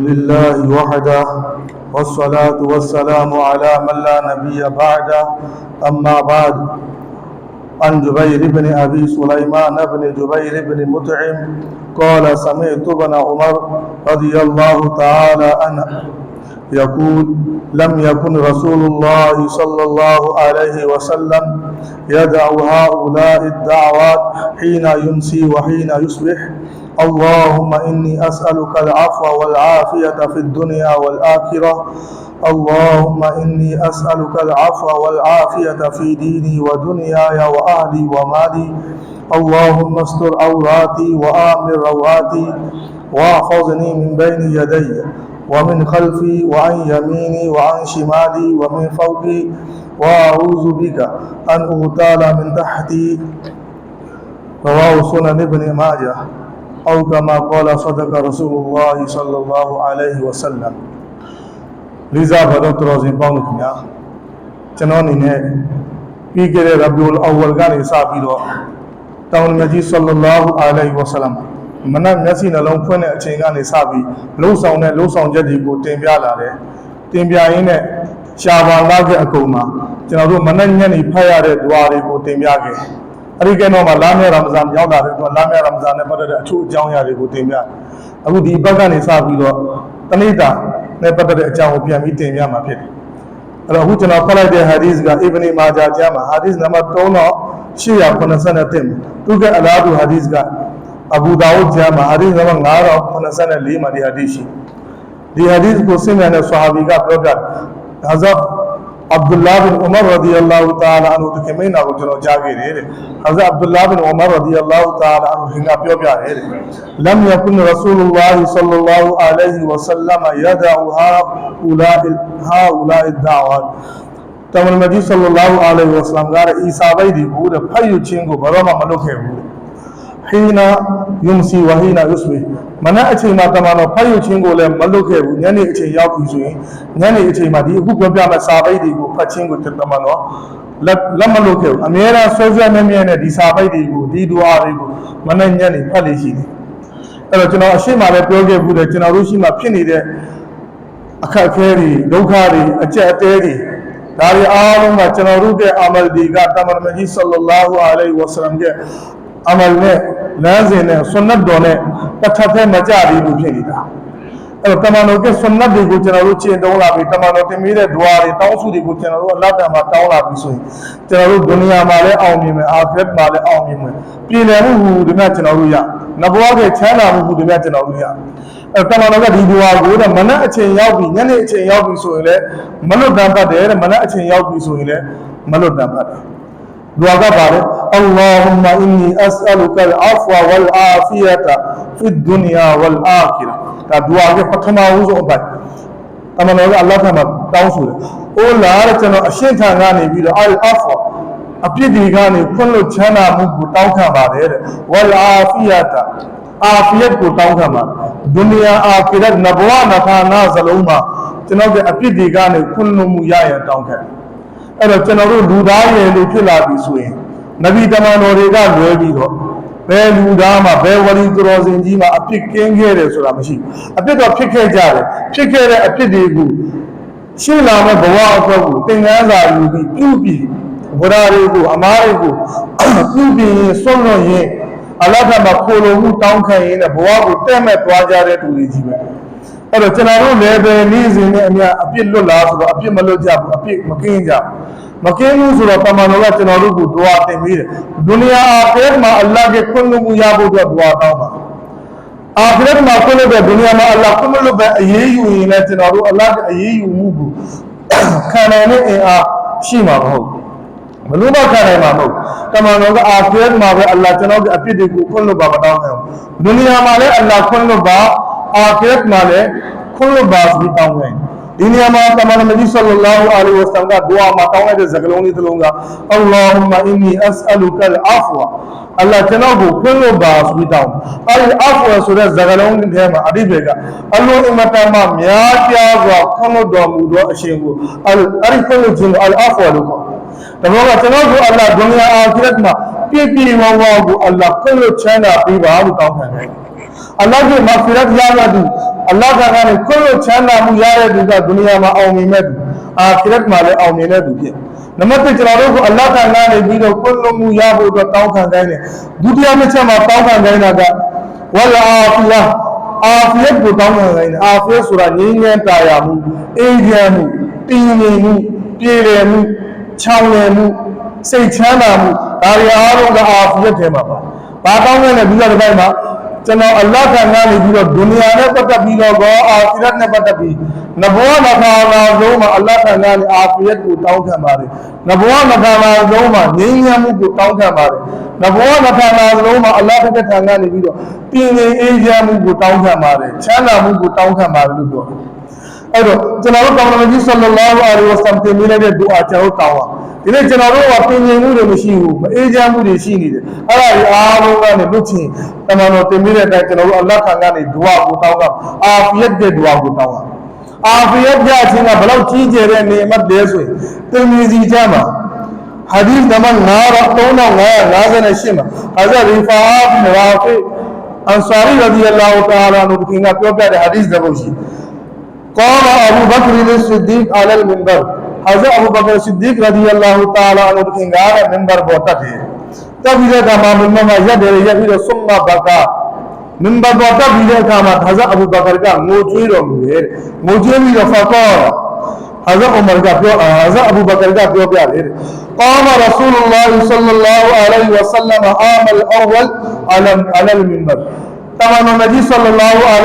لله وحده والصلاة والسلام على من لا نبي بعده. أما بعد عن جبير بن أبي سليمان بن جبير بن مطعم قال سمعت ابن عمر رضي الله تعالى عنه يقول لم يكن رسول الله صلى الله عليه وسلم يدع هؤلاء الدعوات حين يمسي وحين يصبح. اللهم إني أسألك العفو والعافية في الدنيا والآخرة. اللهم إني أسألك العفو والعافية في ديني ودنياي وأهلي ومالي. اللهم استر عوراتي وآمن رواتي واحفظني من بين يدي ومن خلفي وعن يميني وعن شمالي ومن فوقي. وأعوذ بك أن أغتال من تحتي. رواه سنن ابن ماجه. أو كما قال صدق رسول الله صلى الله عليه وسلم လေးစားဘာလို့တော်စင်ပေါင်းလို့ခင်ဗျာကျွန်တော်အနေနဲ့ပြီးခဲ့တဲ့ရဘီဥလ်အဝလ်ကနေစပြီးတော့တောင်းမြတ်ကြီးဆလ္လာလာဟူအလိုင်ဝဆလမ်မနက်မျက်စိနှလုံးဖွင့်တဲ့အချိန်ကနေစပြီးလှုပ်ဆောင်တဲ့လှုပ်ဆောင်ချက်တွေကိုတင်ပြလာတယ်တင်ပြရင်းနဲ့ရှားပါလာတဲ့အကုန်မှာကျွန်တော်တို့မနက်ညနေဖတ်ရတဲ့ဒွါတွေကိုတင်ပြခဲ့ အဲ့ဒီကတော့မှလာမယ့်ရမဇန်ရောက်လာတဲ့တော့လာမယ့်ရမဇန်နဲ့ပတ်သက်တဲ့အထူးအကြောင်းအရာတွေကိုတင်ပြအခုဒီဘက်ကနေစပြီးတော့တဏိတာနဲ့ပတ်သက်တဲ့အကြောင်းကိုပြန်ပြီးတင်ပြမှာဖြစ်တယ်အဲ့တော့အခုကျွန်တော်ဖတ်လိုက်တဲ့ဟာဒီစ်ကအီဘနီမာဂျာကျမ်းမှာဟာဒီစ်နံပါတ်3တော့881မှာသူကအလားတူဟာဒီစ်ကအဘူဒါဝုဒ်ကျမ်းမှာဟာဒီစ်နံပါတ်984မှာဒီဟာဒီစ်ရှိဒီဟာဒီစ်ကိုဆင်မြတဲ့ဆာဟာဘီကပြောပြဒါဇတ်အဗ်ဒူလာ ဘင်ဥမာရဒီအလ္လာဟူတာလာအန်ဟူတကမိန်နာကိုကျွန်တော်ကြားခဲ့တယ်တဲ့ဟာဇတ်အဗ်ဒူလာဘင်ဥမာရဒီအလ္လာဟူတာလာအန်ဟူကပြောပြတယ်တဲ့လမ်ယကွန်ရဆူလလာဟီဆလ္လာလာဟူအလိုင်ဟီဝဆလမ်ယဒအူဟာအူလာဟာအူလာဒါဝတ်တမန်မကြီးဆလ္လာလာဟူအလိုင်ဟီဝဆလမ်ကလည်းအီစာဘိုက်ဒီဘူးတဲ့ဖတ်ယူခြင်းကိုဘယ်တော့မှမလုပ်ခဲ့ဘူးတဲ့ဟီနာယုံစီဝဟီနာယုစမီ မနက်အချိန်မှာတမန်တော်ဖတ်ယူခြင်းကိုလည်းမလုပ်ခဲ့ဘူးညနေအချိန်ရောက်ပြီဆိုရင်ညနေအချိန်မှာဒီအခုပြောပြမဲ့စာပိတ်တွေကိုဖတ်ခြင်းကိုတမန်တော်လက်လက်မလုပ်ခဲ့ဘူးအများအားဆွဲဆွဲမြဲမြဲနဲ့ဒီစာပိတ်တွေကိုဒီဒူအားတွေကိုမနက်ညနေဖတ်လို့ရှိတယ်အဲ့တော့ကျွန်တော်အရှိမလည်းပြောခဲ့ဘူးတယ်ကျွန်တော်တို့ရှိမှဖြစ်နေတဲ့အခက်အခဲတွေဒုက္ခတွေအကြက်အတဲတွေဒါတွေအားလုံးကကျွန်တော်တို့ရဲ့အာမလ်ဒီကတမန်တော်ကြီးဆလ္လာလာဟူအလိုင်ဝါဆလမ်ရဲ့အမလ်နဲ့ လမ်းစဉ်နဲ့ဆွန်နတ်တော်နဲ့တစ်ထပ်ထဲမကြသေးဘူးဖြစ်နေတာအဲ့တော့တမန်တော်ကဆွန်နတ်တွေကိုကျွန်တော်တို့ကျင့်သုံးလာပြီးတမန်တော်တင်မိတဲ့ဒွါတွေတောင်းစုတွေကိုကျွန်တော်တို့အလတ်တန်မှာတောင်းလာပြီးဆိုရင်ကျွန်တော်တို့ဒုနီယာမှာလည်းအောင်မြင်မယ်အာခရတ်မှာလည်းအောင်မြင်မယ်ပြည်လည်မှုဟူဒီမြတ်ကျွန်တော်တို့ရနဘဝကချမ်းသာမှုဟူဒီမြတ်ကျွန်တော်တို့ရအဲ့တမန်တော်ကဒီဒွါကိုတဲ့မနက်အချိန်ရောက်ပြီညနေအချိန်ရောက်ပြီဆိုရင်လည်းမလွတ်တမ်းပတ်တယ်တဲ့မနက်အချိန်ရောက်ပြီဆိုရင်လည်းမလွတ်တမ်းပတ်တယ် دعا قبر اللهم إني أسألك العفو والعافية في الدنيا والآخرة دعا قبر فتما وزو أبعد أما نقول الله تعالى تنسوه أولا أردتنا أشين تانغاني بيلا العفو အပြစ်တွေကနေခွင့်လွတ်ချမ်းသာမှုကိုတောင်းခံပါတယ်တဲ့ဝလအာဖီယတာအာဖီယတ်ကိုတောင်းခံပါဒုနီယာအာဖီရတ်နဘဝနဖာနာဇလုံးမှာကျွန်တော်ကအပြစ်တွေကနေခွင့်လွတ်မှုရရန်တောင်းခံတယ် အဲ့တော့ကျွန်တော်တို့လူသားရဲ့လူဖြစ်လာပြီဆိုရင်နဗီတမန်တော်တွေကလွဲပြီးတော့ဘယ်လူသားမှဘယ်ဝရီတော်စင်ကြီးမှအပြစ်ကင်းခဲ့တယ်ဆိုတာမရှိဘူးအပြစ်တော့ဖြစ်ခဲ့ကြတယ်ဖြစ်ခဲ့တဲ့အပြစ်တွေကိုရှင်းလာမဲ့ဘဝအဖို့ကိုသင်္ကန်းစာယူပြီးပြုပြီးဝရတွေကိုအမားတွေကိုပြုပြီးရင်ဆွန့်လွတ်ရင်အလ္လာဟ်ကမှာခိုလုံမှုတောင်းခံရင်းနဲ့ဘဝကိုတဲ့မဲ့သွားကြတဲ့သူတွေကြီးပဲ အဲ့တော့ကျွန်တော်တို့လည်းပဲနေ့စဉ်နဲ့အများအပြစ်လွတ်လားဆိုတော့အပြစ်မလွတ်ကြဘူးအပြစ်မကင်းကြဘူးမကင်းဘူးဆိုတော့ပမာဏကကျွန်တော်တို့ကိုဒွါတင်ပြီးတယ်ဒုနီယာအာခရတ်မှာအလ္လာဟ်ရဲ့ခွင့်လွှတ်မှုရဖို့အတွက်ဒွါတောင်းပါအာခရတ်မှာခွင့်လွှတ်တဲ့ဒုနီယာမှာအလ္လာဟ်ခွင့်မလွှတ်ပဲအေးအေးယူရင်လည်းကျွန်တော်တို့အလ္လာဟ်ရဲ့အေးအေးယူမှုကိုခံနိုင်တဲ့အင်အားရှိမှာမဟုတ်ဘလို့မခံနိုင်မှာမဟုတ်တမန်တော်ကအာခရတ်မှာပဲအလ္လာဟ်ကျွန်တော်တို့အပြစ်တွေကိုခွင့်လွှတ်ပါမတောင်းနိုင်ဘူးဒုနီယာမှာလည်းအလ္လာဟ်ခွင့်လွှတ်ပါ အာခရတ်မှာလည်းခွင့်လွှတ်ပါဆိုပြီးတောင်းနိုင်ဒီနေရာမှာတမန်တော်မြတ်ဆလ္လာလာဟူအလိုင်ဝဆလမ်ကဒူအာမှာတောင်းလိုက်တဲ့စကားလုံးလေးတစ်လုံးကအလ္လာဟူမအင်နီအစအလုကလ်အာဖဝ အလ္လာဟ်ကျွန်တော်ကိုခွင့်လွှတ်ပါဆိုပြီးတောင်းအဲဒီအာဖဝဆိုတဲ့စကားလုံးထဲမှာအဓိပ္ပာယ်ကအလိုအင်မတန်မှများပြားစွာခွင့်လွှတ်တော်မူသောအရှင်ကိုအဲဒီခွင့်လွှတ်ခြင်းကိုအလ်အာဖဝလို့ခေါ်တယ်ဒါကြောင့်ကျွန်တော်တို့အလ္လာဟ်ဒုနီယာအာခရတ်မှာပြည့်ပြည့်ဝဝကိုအလ္လာဟ်ခွင့်လွှတ်ချမ်းသာပေးပါလို့တောင်းခံတယ်အလ္လာဟ်ရဲ့မဂ်ဖီရတ်ရရသူအလ္လာဟ်ကနေခွင့်လွှတ်ချမ်းသာမှုရတဲ့သူကဒုနီယာမှာအောင်မြင်မဲ့သူအာခိရတ်မှာလည်းအောင်မြင်တဲ့သူဖြစ်နံပါတ်1ကျွန်တော်တို့ကအလ္လာဟ်ကနေပြီးတော့ခွင့်လွှတ်မှုရဖို့အတွက်တောင်းခံတိုင်းတယ်ဒုတိယတစ်ချက်မှာတောင်းခံတိုင်းတာကဝလာအာဖီယာအာဖီယတ်ကိုတောင်းခံတိုင်းတယ်အာဖီယတ်ဆိုတာငြိမ်းချမ်းတာယာမှုအေးချမ်းမှုတည်ငြိမ်မှုပြေလည်မှုချောင်းလည်မှုစိတ်ချမ်းသာမှုဒါတွေအားလုံးကအာဖီယတ်ထဲမှာပါဘာတောင်းလဲပြီးတော့ဒီဘက်မှာ ကျွန်တော်အလ္လာဟ်ကနေပြီးတော့ဒုနီယာနဲ့ပတ်သက်ပြီးတော့ကောအာခိရတ်နဲ့ပတ်သက်ပြီးနဘောနခါနာဆုံးမှာအလ္လာဟ်ကနေအာခိရတ်ကိုတောင်းခံပါတယ်နဘောနခါနာဆုံးမှာငြိမ်းချမ်းမှုကိုတောင်းခံပါတယ်နဘောနခါနာဆုံးမှာအလ္လာဟ်ဘက်ကကနေပြီးတော့ပြင်းပြင်းအေးချမ်းမှုကိုတောင်းခံပါတယ်ချမ်းသာမှုကိုတောင်းခံပါတယ်လို့ပြောတယ်အဲ့တော့ကျွန်တော်တို့ကောင်းတော်ကြီးဆလ္လာလာဟူအလိုင်းဝါဆလမ်တင်မိလိုက်တဲ့ဒူအာကျွန်တော်တောင်းပါ ini jenaruh waktu ni ဘောကိုတတ်တော်မူတယ်တပြီးတဲ့နောက်မှာဆွမ်မာဘာကတမန်တော်လည်းငိုငိုကြွေးတော်မူတယ်ပထမဖြစ်စဉ်ကမှလည်းဟဇာဘူဘကာမင်ဘာဘောကလည်းတက်ပြီးတော့တမန်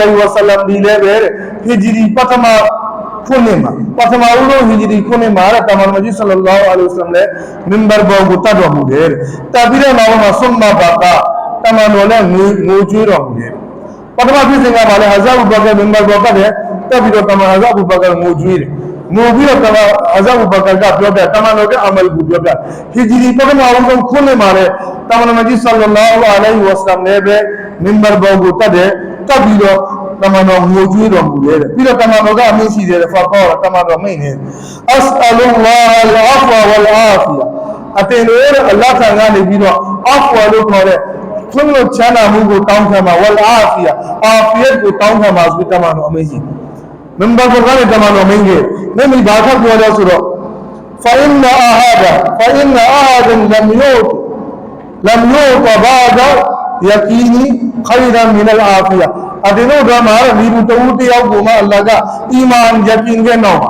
ဟဇာဘူဘကာငိုကြွေးတယ် ငိုပြီးတော့တမန်အဇာဘူဘကာကပြောပြတမန်တော်ကအမလ်ကိုပြောပြဟီဂျရီပထမဦးဆုံးခုနှစ်မှာလည်းတမန်တော်မြတ်ကြီးဆလ္လာလာဟူအလိုင်းဝါဆလမ်လည်းပဲမင်ဘာဘောကို တတ်တယ်တက်ပြီးတော့တမန်တော်ငိုကြွေးတော်မူတယ်ပြီးတော့တမန်တော်ကအမင်းရှိတယ်ဖာကောတမန်တော်မိန်နေအစအလုလာအလ်အဖဝဝလ်အာဖီယာအတင်လို့အလ္လာဟ်ခံကနေပြီးတော့အဖဝလို့ခေါ်တဲ့ခွင့်လို့ချမ်းသာမှုကိုတောင်းခံမှာဝလ်အာဖီယာအာဖီယတ်ကိုတောင်းခံမှာဆိုတမန်တော်အမင်းရှိမင်ဘာဘောကလည်းတမန်တော်မိန်ကြီးနေမိဘာခတ်ပြောလဲဆိုတော့ فإن أحدا فإن أحدا لم يؤت لم يؤت بعد yakini khayran min al afiya အဒီလိုဓမ္မရမိဘူးတဦးတယောက်ကိုမှအလ္လာဟ်ကအီမန်ယကင်ခဲ့တော့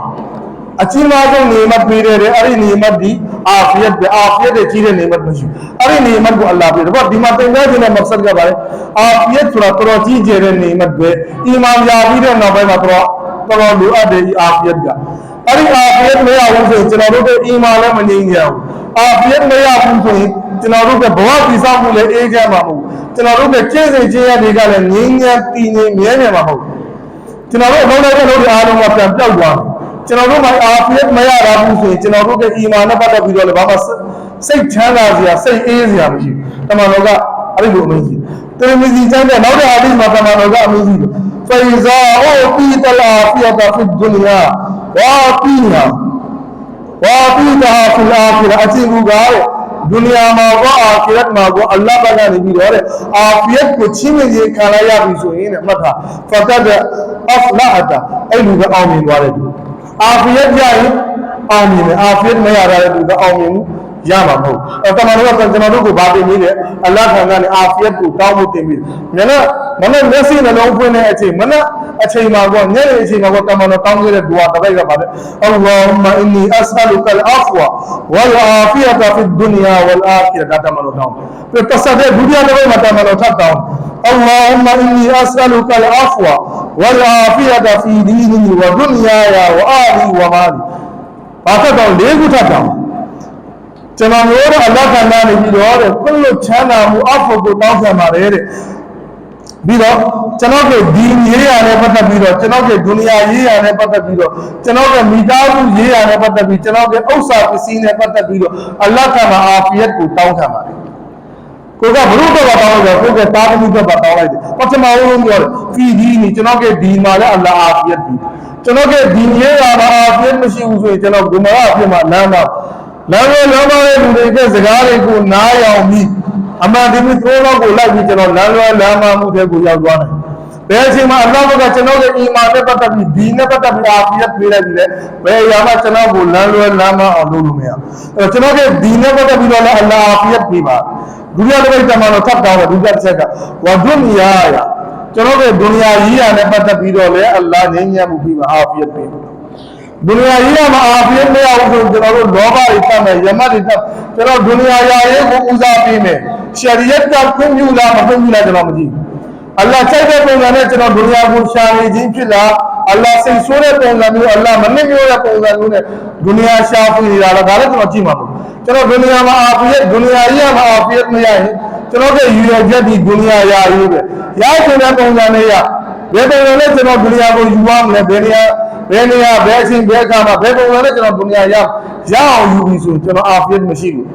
အကြီးမားဆုံးနေမပေးတဲ့အဲ့ဒီနေမဒီအာဖီယတ်ပဲအာဖီယတ်တဲ့ကြီးတဲ့နေမမရှိအဲ့ဒီနေမကိုအလ္လာဟ်ပေးတယ်ဘာဒီမှာသင်ကြားခြင်းနဲ့မဆက်ကြပါလေအာဖီယတ်ဆိုတာတော်တော်ကြီးကျယ်တဲ့နေမပဲအီမန်ယာပြီးတဲ့နောက်ပိုင်းမှာတော့တော်တော်လိုအပ်တဲ့အာဖီယတ်ကအဲ့ဒီအာဖီယတ်မရဘူးဆိုကျွန်တော်တို့ကအီမန်လည်းမငြိမ်းကြဘူးအာဖီယတ်မရဘူးဆိုရင်ကျွန်တော်တို့ကဘဝပြည့်စုံမှုလည်းအေးချမ်းမှာမဟုတ် ကျွန်တော်တို့ကကျင့်စဉ်ကျင့်ရတွေကလည်းငြိမ်းချမ်းတည်ငြိမ်မြဲမြံမှာမဟုတ်ကျွန်တော်တို့အလုံးလိုက်တဲ့လို့အားလုံးကပြန်ပြောက်သွားတယ်ကျွန်တော်တို့မှာအာဖီယတ်မရတာဘူးဆိုရင်ကျွန်တော်တို့ကအီမာန်နဲ့ပတ်သက်ပြီးတော့လည်းဘာမှစိတ်ချမ်းသာစရာစိတ်အေးစရာမရှိဘူးတမန်တော်ကအဲ့ဒီလိုအမင်းကြီးတေမီစီကျမ်းတဲ့နောက်တဲ့အာဒီမှာတမန်တော်ကအမင်းကြီးဖေဇာအိုပီတလာဖီယတာဖီဒုနီယာဝါပီနာဝါပီတာဖီအာခီရာအချင်းကူကတဲ့ ဒုနီယာမှာကောအာခိရတ်မှာကောအလ္လာဟ်ဘက်ကနေပြီးတော့တဲ့အာဖီယတ်ကိုချင်းမြင်ခံလိုက်ရပြီဆိုရင်တဲ့မှတ်ထားဖတ်တဲ့အဖလာအတာအဲ့လူကအောင်မြင်သွားတယ်သူအာဖီယတ်ကြရင်အောင်မြင်တယ်အာဖီယတ်မရတာတဲ့လူကအောင်မြင်မှု ရမှာမဟုတ်အဲတမန်တော်ကကျွန်တော်တို့ကိုဗာတင်နေတယ်အလ္လာဟ်ခံကနေအာဖီယတ်ကိုတောင်းဖို့တင်ပြီးညနေမနေ့မျက်စိနှလုံးဖွင့်တဲ့အချိန်မနေ့အချိန်မှာကောညနေအချိန်မှာကောတမန်တော်တောင်းခဲ့တဲ့ဒူဝါတစ်ပိုက်ကပါတယ်အလ္လာဟူမအင်နီအစအလုကလ်အဖဝဝလ်အာဖီယတ်ဖီဒ်ဒုနီယာဝလ်အာခီရတ်တမန်တော်တောင်းပြီးတဆတဲ့ဒုတိယတစ်ပိုက်မှာတမန်တော်ထပ်တောင်းအလ္လာဟူမအင်နီအစအလုကလ်အဖဝဝလ်အာဖီယတ်ဖီဒီနီဝဒုနီယာယာဝအာလီဝမာလီဘာထပ်တောင်းလေးခုထပ်တောင်း ကျွန်တော်တို့အလ္လာဟ်ကနာနေပြီးတော့တဲ့ခွင့်လွတ်ချမ်းသာမှုအဖို့ကိုတောင်းခံပါတယ်တဲ့ပြီးတော့ကျွန်တော်တို့ဒီရေးရနဲ့ပတ်သက်ပြီးတော့ကျွန်တော်တို့ဒုနီယာရေးရနဲ့ပတ်သက်ပြီးတော့ကျွန်တော်တို့မိသားစုရေးရနဲ့ပတ်သက်ပြီးကျွန်တော်တို့ဥစ္စာပစ္စည်းနဲ့ပတ်သက်ပြီးတော့အလ္လာဟ်ကမှာအာဖီယတ်ကိုတောင်းခံပါတယ်ကိုကဘလို့တော့တောင်းလိုက်တယ်ကိုကတာသမီတော့တောင်းလိုက်တယ်ပထမဆုံးပြောတယ်ဖီဒီနီကျွန်တော်ကဒီမှာလည်းအလ္လာဟ်အာဖီယတ်ဒီကျွန်တော်ကဒီရေးရမှာအာဖီယတ်မရှိဘူးဆိုရင်ကျွန်တော်ဂုမရအဖြစ်မှာလမ်းမှာ လမ်းရောလမ်းမရဲ့လူတွေကစကားတွေကိုနားရောင်ပြီးအမှန်တကယ်သိုးတော့ကိုလိုက်ပြီးကျွန်တော်လမ်းလွဲလမ်းမမှုတွေကိုရောက်သွားတယ်ဘယ်အချိန်မှာအလ္လာဟ်ကကျွန်တော်ရဲ့အီမာန်နဲ့ပတ်သက်ပြီးဒီနဲ့ပတ်သက်ပြီးအာဖီယတ်ပေးလိုက်ပြီလေဘယ်အရာမှကျွန်တော်ကိုလမ်းလွဲလမ်းမအောင်လုပ်လို့မရအဲတော့ကျွန်တော်ရဲ့ဒီနဲ့ပတ်သက်ပြီးတော့လည်းအလ္လာဟ်အာဖီယတ်ပေးပါဒုတိယတစ်ပိတ်တမန်တော်ထပ်တောင်းတယ်ဒုတိယတစ်ချက်ကဝဒွန်ယာယာကျွန်တော်ရဲ့ဒုနီယာကြီးရာနဲ့ပတ်သက်ပြီးတော့လည်းအလ္လာဟ်ငြိမ်းချမ်းမှုပြီးပါအာဖီယတ်ပေးပါ ဒုနီယာကြီးကမအာဖီယတ်မရဘူးဆိုကျွန်တော်တို့လောဘတွေတတ်မယ်ယမတ်တွေတတ်ကျွန်တော်ဒုနီယာရာရေးကိုဦးစားပေးမယ်ရှရီယတ်ကခွင့်ပြုလားမခွင့်ပြုလားကျွန်တော်မကြည့်ဘူးအလ္လာဟ်ကြိုက်တဲ့ပုံစံနဲ့ကျွန်တော်ဒုနီယာကိုရှာနေခြင်းဖြစ်လားအလ္လာဟ်စိတ်ဆိုးတဲ့ပုံစံမျိုးအလ္လာဟ်မနစ်မြို့တဲ့ပုံစံမျိုးနဲ့ဒုနီယာရှာဖွေနေတာလားဒါလည်းကျွန်တော်ကြည့်မှာမဟုတ်ကျွန်တော်ဒုနီယာမှာအာဖီယတ်ဒုနီယာကြီးမှာအာဖီယတ်မရရင်ကျွန်တော်ရဲ့ရည်ရွယ်ချက်ဒီဒုနီယာရာရေးပဲရချင်တဲ့ပုံစံနဲ့ရဘယ်ပုံစံနဲ့ကျွန်တော်ဒုနီယာကိုယူရမလဲဘယ်နေရာ ဘယ်နေရာဘယ်အချိန်ဘယ်အခါမှာဘယ်ပုံစံနဲ့ကျွန်တော်ဒုနီယာရရအောင်ယူပြီးဆိုကျွန်တော်အာဖီယတ်မရှိဘူး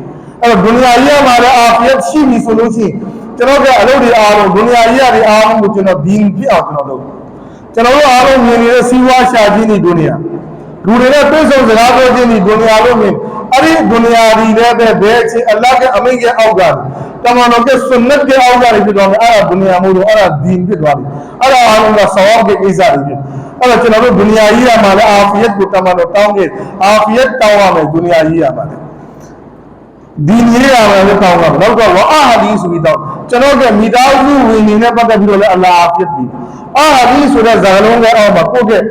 အဲ့တော့ဒုနီယာကြီးမှာလည်းအာဖီယတ်ရှိပြီဆိုလို့ရှိရင်ကျွန်တော်ကအလုပ်တွေအားလုံးဒုနီယာကြီးရတွေအားလုံးကိုကျွန်တော်ဒီဖြစ်အောင်ကျွန်တော်လုပ်ကျွန်တော်တို့အားလုံးမြင်နေတဲ့စီးပွားရှာခြင်းဒီဒုနီယာလူတွေနဲ့တွေ့ဆုံစကားပြောခြင်းဒီဒုနီယာလို့မြင်အဲ့ဒီဒုနီယာဒီလည်းပဲဘယ်အချိန်အလ္လာဟ်ကအမိန့်ရဲ့အောက်ကတမန်တော်ရဲ့ဆွန်နတ်ရဲ့အောက်ကဖြစ်သွားမယ်အဲ့ဒါဒုနီယာမို့လို့အဲ့ဒါဒီဖြစ်သွားပြီအဲ့ဒါအားလုံးကဆဝတ်ရဲ့ကိစ္စတွေဖြစ် အဲ့တော့ကျွန်တော်တို့ဒုနီယာကြီးရမှာလည်းအာဖီယတ်ကိုတမန်တော်တောင်းခဲ့အာဖီယတ်တောင်းရမယ်ဒုနီယာကြီးရမှာလည်းဒီနည်းရမှာလည်းတောင်းတာနောက်ကဝအာဟာဒီဆိုပြီးတော့ကျွန်တော်ကမိသားစုဝင်နေနဲ့ပတ်သက်ပြီးတော့လည်းအလ္လာဟ်အာဖီယတ်ပြီးအာဟာဒီဆိုတဲ့ဇာလုံးကအောက်မှာကိုယ့်က